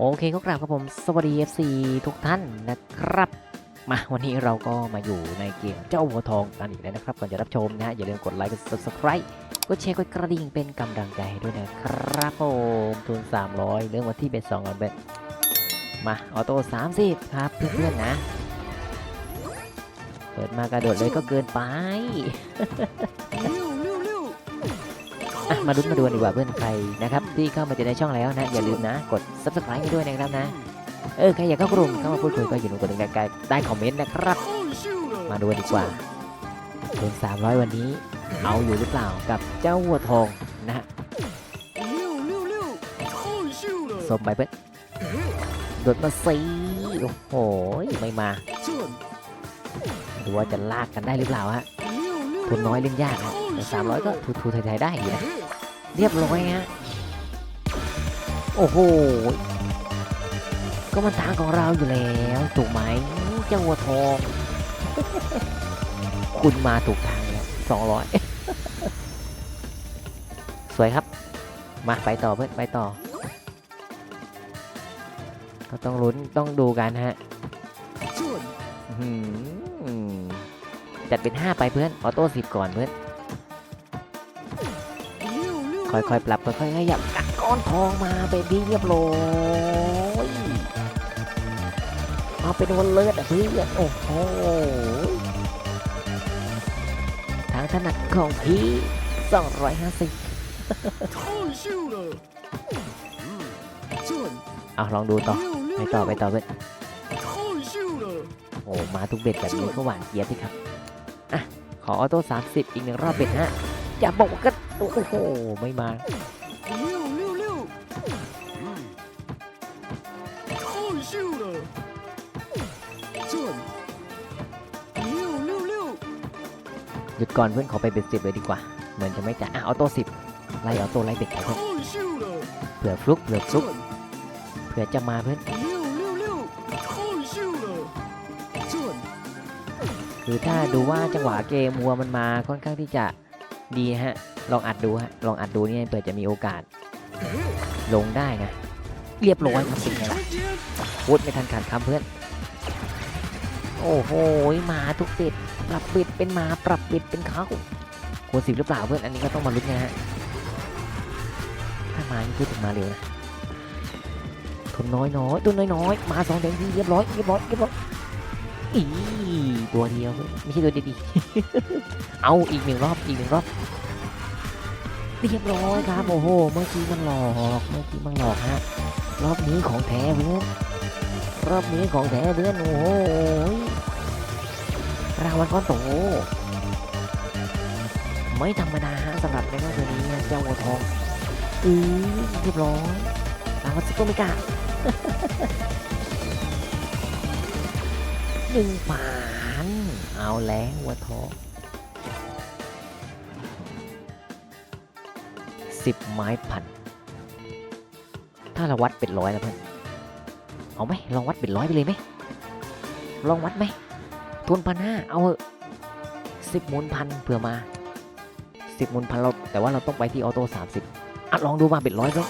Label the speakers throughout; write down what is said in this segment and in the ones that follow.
Speaker 1: โอเคก็กราบครับผม สวัสดี FC ทุกท่านนะครับ มาวันนี้เราก็มาอยู่ในเกมเจ้าหัวทองกันอีกแล้วนะครับ ก่อนจะรับชมนะฮะอย่าลืมกดไลค์กด subscribe กดแชร์กดกระดิ่งเป็นกำลังใจด้วยนะครับผมทุน 300 เรื่องวันที่เป็น2ก่อนเบ็ดมาออโต้30 ครับเพื่อนๆนะ เปิดมากระโดดเลยก็เกินไป อะมาลุ้นมาดูกันดีกว่าเพื่อนใครนะครับที่เข้ามาจะในช่องแล้วนะอย่าลืมนะ กด subscribe ด้วยนะครับนะเออใครอยากเข้ากลุ่มเข้ามาพูดคุยก็อยู่ในกดตรงกลางๆได้คอมเมนต์นะครับ มาดูดีกว่าทุน300 วันนี้เอาอยู่หรือเปล่ากับเจ้าวัวทองนะฮะสมไปเพื่อนโดดมาสีโอ้โหไม่มาดูว่าจะลากกันได้หรือเปล่าฮะทุนน้อยเล่นยากฮะ แต่300ก็ทูๆไทยๆได้อยู่นะเรียบร้อยฮะโอ้โห ก็มันทางของเราอยู่แล้วถูกไหมเจ้าวัวทอง คุณมาถูกทางแล้วสองร้อยสวยครับ มาไปต่อเพื่อนไปต่อ ก็ต้องลุ้นต้องดูกันฮะอื้อหือจัดเป็น 5 ไปเพื่อน ออโต้สิบก่อนเพื่อน ค่อยๆ ปรับค่อยๆขยับกัดก้อนทองมาเป็นที่เรียบร้อยเอาเป็นวันเลิศอะเพื่อนโอ้โหทางถนัดของพี่250เอาลองดูต่อไปต่อไปต่อเพื่อนโอ้มาทุกเบ็ดแบบนี้ก็หวานเจี๊ยบที่ครับอะขอออโต้30 อีกหนึ่งรอบเบ็ดฮะ อย่าบอกว่าก็โอ้โหไม่มาหยุดก่อนเพื่อนขอไปเบ็ดสิบเลยดีกว่า เหมือนจะไม่จ่ายอะออโต้สิบไล่ออโต้ไล่เบ็ดไปเพื่อนเผื่อฟลุกเผื่อฟลุกเผื่อจะมาเพื่อนคือถ้าดูว่าจังหวะเกมวัวมันมาค่อนข้างที่จะ ดีฮะ ลองอัดดูฮะ ลองอัดดูนี่เผื่อจะมีโอกาส ลงได้นะ เรียบร้อยครับเป็นไงล่ะพูดไม่ทันขาดคำเพื่อน โอ้โหมาทุกเบ็ดปรับบิดเป็นมาปรับบิดเป็นเขาควรสิบหรือเปล่าเพื่อน อันนี้ก็ต้องมาลุ้นนะฮะ ถ้ามาพูดถึงมาเร็วนะทุนน้อยน้อยทุนน้อยน้อยมาสองแดงทีเรียบร้อยเรียบร้อยเรียบร้อยอี ตัวเดียวเว้ยไม่ใช่ตัวดีๆเอาอีกหนึ่งรอบอีกหนึ่งรอบเรียบร้อยครับโอ้โหเมื่อกี้มันหลอกเมื่อกี้มันหลอกฮะรอบนี้ของแท้เพื่อนรอบนี้ของแท้เพื่อนโอ้โหรางวัลก้อนโตไม่ธรรมดาฮะสำหรับในรอบตัวนี้เจ้าวัวทองอือเรียบร้อยรางวัลซุปเปอร์มิกาหนึ่งฝาน เอาแล้ววัวทอสิบไม้พัน ถ้าเราวัดเป็นร้อยแล้วเพื่อนเอาไหมลองวัดเป็นร้อยไปเลยไหมลองวัดไหมทุนพันห้าเอาสิบหมุนพันเผื่อมาสิบหมุนพันเราแต่ว่าเราต้องไปที่ออโต้สามสิบอะลองดูมาเป็นร้อยไหม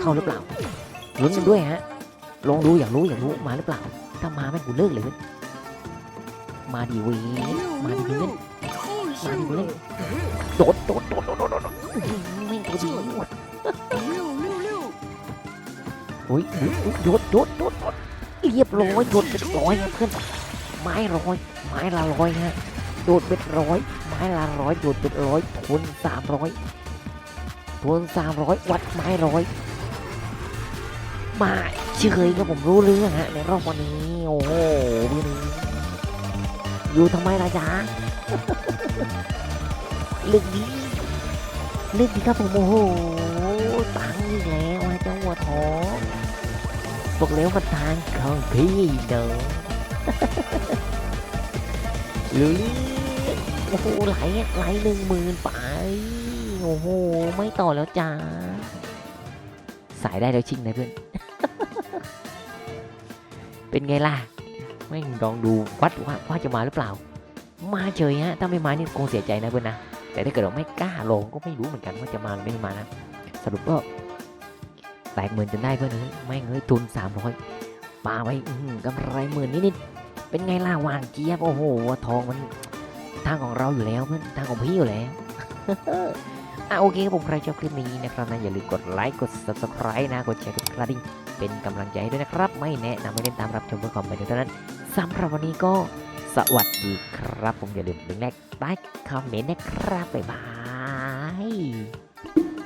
Speaker 1: เข้าหรือเปล่าลุ้นกันด้วยฮะลองดูอยากรู้อยากรู้มาหรือเปล่าถ้ามาไม่กูเลิกเลยเว้ย มาดีเวีมาดีเล่นมาดีเล่นโดดโดดโดดโดดโดดโดดอื้อหือไม่งตัวดีหมดอุ้ยอุ๊ยอุ๊ยโดดโดดโดดโดดเรียบร้อยโดดเป็นร้อยครับเพื่อนไม้ร้อยไม้ละร้อยฮะโดดเป็นร้อยไม้ละร้อยโดดเป็นร้อยทุนสามร้อยทุนสามร้อยวัดไม้ร้อยมาเฉยครับผมรู้เรื่องฮะในรอบวันนี้โอ้โหพี่นี้ อยู่ทำไมล่ะจ๊ะเรื่องนี้เรื่องนี้ครับผมโอ้โหตังอีกแล้วฮะจ้าหัวทองบอกแล้วมันทางของพี่เด้อหรือโอ้โหไหลไหลหนึ่งหมื่นไป โอ้โห ไม่ต่อแล้วจ้า สายได้แล้วชิงนะเพื่อน เป็นไงล่ะ ไม่งลองดูวัดว่าว่าจะมาหรือเปล่า มาเฉยฮะถ้าไม่มานี่คงเสียใจนะเพื่อนนะแต่ถ้าเกิดเราไม่กล้าลงก็ไม่รู้เหมือนกันว่าจะมาหรือไม่มานะสรุปก็แตกหมื่นจนได้เพื่อนเอ้ยแม่งเอ้ยทุน300ปาไปอื้อหือกำไรหมื่นนิดๆเป็นไงล่ะหวานเจี๊ยบโอ้โหทองมันทางของเราอยู่แล้วเพื่อนทางของพี่อยู่แล้วอะโอเคครับผมใครชอบคลิปนี้นะครับนะอย่าลืมกดไลค์กด subscribe นะกดแชร์กดกระดิ่งเป็นกำลังใจให้ด้วยนะครับ ไม่แนะนำให้เล่นตามรับชมเพื่อความบันเทิงเท่านั้น สำหรับวันนี้ก็สวัสดีครับ ผมอย่าลืมลิงก์แใต้คอมเมนต์นะครับ บ๊ายบาย